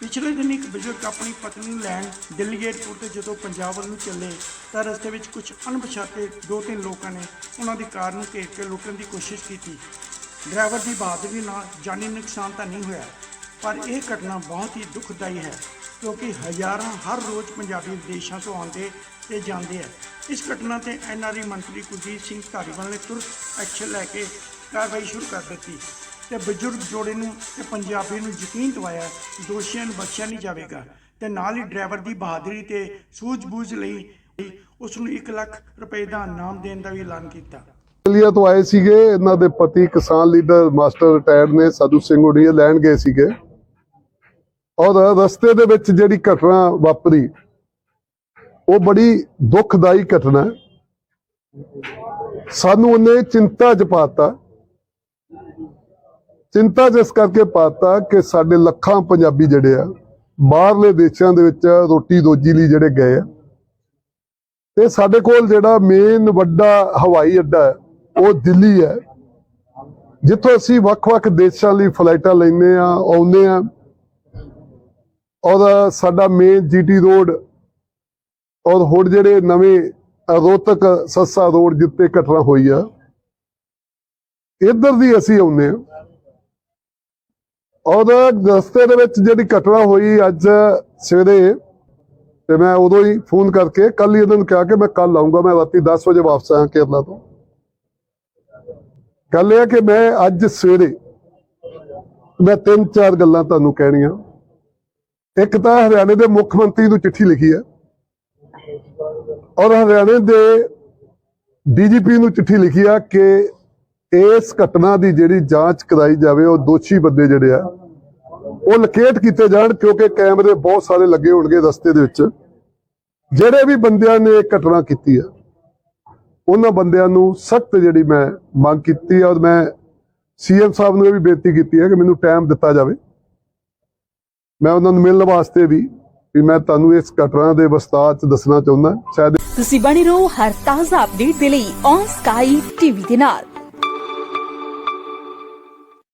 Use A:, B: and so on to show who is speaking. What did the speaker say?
A: ਪਿਛਲੇ ਦਿਨ ਇੱਕ ਬਜ਼ੁਰਗ ਆਪਣੀ ਪਤਨੀ ਨੂੰ ਲੈਣ ਦਿੱਲੀ ਏਅਰਪੋਰਟ ਤੇ ਜਦੋਂ ਪੰਜਾਬ ਵੱਲ ਨੂੰ ਚੱਲੇ ਤਾਂ ਰਸਤੇ ਵਿੱਚ ਕੁਝ ਅਣਪਛਾਤੇ ਦੋ ਤਿੰਨ ਲੋਕਾਂ ਨੇ ਉਹਨਾਂ ਦੀ ਕਾਰ ਨੂੰ ਘੇਰ ਕੇ ਲੁੱਟਣ ਦੀ ਕੋਸ਼ਿਸ਼ ਕੀਤੀ। ਡਰਾਈਵਰ ਦੀ ਬਹਾਦਰੀ ਨਾਲ ਜਾਨੀ ਨੁਕਸਾਨ ਤਾਂ ਨਹੀਂ ਹੋਇਆ, ਪਰ ਇਹ ਘਟਨਾ ਬਹੁਤ ਹੀ ਦੁਖਦਾਈ ਹੈ, ਕਿਉਂਕਿ ਹਜ਼ਾਰਾਂ ਹਰ ਰੋਜ਼ ਪੰਜਾਬੀ ਵਿਦੇਸ਼ਾਂ ਤੋਂ ਆਉਂਦੇ ਤੇ ਜਾਂਦੇ ਹੈ ਇਸ ਘਟਨਾ ਤੇ ਐਨਆਰਆਈ ਮੰਤਰੀ ਕੁਲਜੀਤ ਸਿੰਘ ਧਾਰੀਵਾਲ ਨੇ ਤੁਰੰਤ ਐਕਸ਼ਨ ਲੈ ਕੇ ਕਾਰਵਾਈ ਸ਼ੁਰੂ ਕਰ ਦਿੱਤੀ। ਤੇ ਬਜ਼ੁਰਗ ਜੋੜੇ ਨੂੰ ਤੇ ਪੰਜਾਬੀ ਨੂੰ ਯਕੀਨ ਦਿਵਾਇਆ ਦੋਸ਼ੀਆਂ ਨੂੰ ਬਖਸ਼ਿਆ ਨਹੀਂ ਜਾਵੇਗਾ। ਤੇ ਨਾਲ ਹੀ ਡਰਾਈਵਰ ਦੀ ਬਹਾਦਰੀ ਤੇ ਸੂਝ-ਬੂਝ ਲਈ ਉਸ ਨੂੰ 1 ਲੱਖ ਰੁਪਏ ਦਾ ਇਨਾਮ ਦੇਣ ਦਾ ਵੀ ਐਲਾਨ ਕੀਤਾ।
B: ਆਸਟ੍ਰੇਲੀਆ ਤੋਂ ਆਏ ਸੀਗੇ, ਇਹਨਾਂ ਦੇ ਪਤੀ ਕਿਸਾਨ ਲੀਡਰ ਮਾਸਟਰ ਰਿਟਾਇਰਡ ਨੇ ਸਾਧੂ ਸਿੰਘ ਉਡੀਆ ਲੈਣ ਗਏ ਸੀਗੇ। ਔਰ ਰਸਤੇ ਦੇ ਵਿੱਚ ਜਿਹੜੀ ਘਟਨਾ ਵਾਪਰੀ, ਉਹ ਬੜੀ ਦੁਖਦਾਈ ਘਟਨਾ ਸਾਨੂੰ ਉਹਨੇ ਚਿੰਤਾ ਚ ਪਾਤਾ ਚਿੰਤਾ ਜਿਸ ਕਰਕੇ ਪਾਤਾ ਕਿ ਸਾਡੇ ਲੱਖਾਂ ਪੰਜਾਬੀ ਜਿਹੜੇ ਆ, ਬਾਹਰਲੇ ਦੇਸ਼ਾਂ ਦੇ ਵਿੱਚ ਰੋਟੀ ਰੋਜੀ ਲਈ ਜਿਹੜੇ ਗਏ ਆ। ਤੇ ਸਾਡੇ ਕੋਲ ਜਿਹੜਾ ਮੇਨ ਵੱਡਾ ਹਵਾਈ ਅੱਡਾ ਹੈ, ਉਹ ਦਿੱਲੀ ਹੈ। ਜਿੱਥੋਂ ਅਸੀਂ ਵੱਖ-ਵੱਖ ਦੇਸ਼ਾਂ ਲਈ ਫਲਾਈਟਾਂ ਲੈਂਦੇ ਆ ਆਉਂਦੇ ਆ ਔਰ ਸਾਡਾ ਮੇਨ ਜੀਟੀ ਰੋਡ ਔਰ ਹੋਰ ਜਿਹੜੇ ਨਵੇਂ ਰੋਹਤਕ ਸੱਸਾ ਰੋਡ ਜਿੱਤੇ ਘਟਨਾ ਹੋਈ ਆ, ਇੱਧਰ ਦੀ ਅਸੀਂ ਆਉਂਦੇ ਆ ਔਰ ਰਸਤੇ ਦੇ ਵਿੱਚ ਜਿਹੜੀ ਘਟਨਾ ਹੋਈ ਅੱਜ ਸਵੇਰੇ, ਤੇ ਮੈਂ ਉਦੋਂ ਹੀ ਫੋਨ ਕਰਕੇ ਕੱਲ ਹੀ ਉਹਨਾਂ ਨੂੰ ਕਿਹਾ ਕਿ ਮੈਂ ਕੱਲ ਆਉਂਗਾ ਮੈਂ ਰਾਤੀ 10 ਵਜੇ ਵਾਪਸ ਆਇਆ ਕੇਰਲਾ ਤੋਂ। ਗੱਲ ਇਹ ਕਿ ਮੈਂ ਅੱਜ ਸਵੇਰੇ ਮੈਂ ਤਿੰਨ ਚਾਰ ਗੱਲਾਂ ਤੁਹਾਨੂੰ ਕਹਿਣੀਆਂ। ਇੱਕ ਤਾਂ ਹਰਿਆਣੇ ਦੇ ਮੁੱਖ ਮੰਤਰੀ ਨੂੰ ਚਿੱਠੀ ਲਿਖੀ ਹੈ, ਔਰ ਹਰਿਆਣੇ ਦੇ ਡੀਜੀਪੀ ਨੂੰ ਚਿੱਠੀ ਲਿਖੀ ਆ ਕਿ ਇਸ ਘਟਨਾ ਦੀ ਜਿਹੜੀ ਜਾਂਚ ਕਰਾਈ ਜਾਵੇ, ਉਹ ਦੋਸ਼ੀ ਬੰਦੇ ਜਿਹੜੇ ਆ, ਉਹ ਲੋਕੇਟ ਕੀਤੇ ਜਾਣ, ਕਿਉਂਕਿ ਕੈਮਰੇ ਬਹੁਤ ਸਾਰੇ ਲੱਗੇ ਹੋਣਗੇ ਰਸਤੇ ਦੇ ਵਿੱਚ। ਜਿਹੜੇ ਵੀ ਬੰਦਿਆਂ ਨੇ ਇਹ ਘਟਨਾ ਕੀਤੀ ਆ, ਉਹਨਾਂ ਬੰਦਿਆਂ ਨੂੰ ਸਖਤ ਜਿਹੜੀ ਮੈਂ ਮੰਗ ਕੀਤੀ ਆ, ਔਰ ਮੈਂ ਸੀਐਮ ਸਾਹਿਬ ਨੂੰ ਇਹ ਵੀ ਬੇਨਤੀ ਕੀਤੀ ਹੈ ਕਿ ਮੈਨੂੰ ਟਾਈਮ ਦਿੱਤਾ ਜਾਵੇ। ਮੈਂ ਉਹਨਾਂ ਨੂੰ ਮਿਲਣ ਵਾਸਤੇ ਵੀ ਵੀ ਮੈਂ ਤੁਹਾਨੂੰ ਇਸ ਘਟਨਾ ਦੇ ਵਿਸਤਾਰ ਚ ਦੱਸਣਾ ਚਾਹੁੰਦਾ। ਸ਼ਾਇਦ
C: ਤੁਸੀਂ ਬਣੇ ਰਹੋ ਹਰ ਤਾਜ਼ਾ ਅਪਡੇਟ ਦੇ ਲਈ ਔਨ ਸਕਾਈ ਟੀਵੀ ਦੇ ਨਾਲ।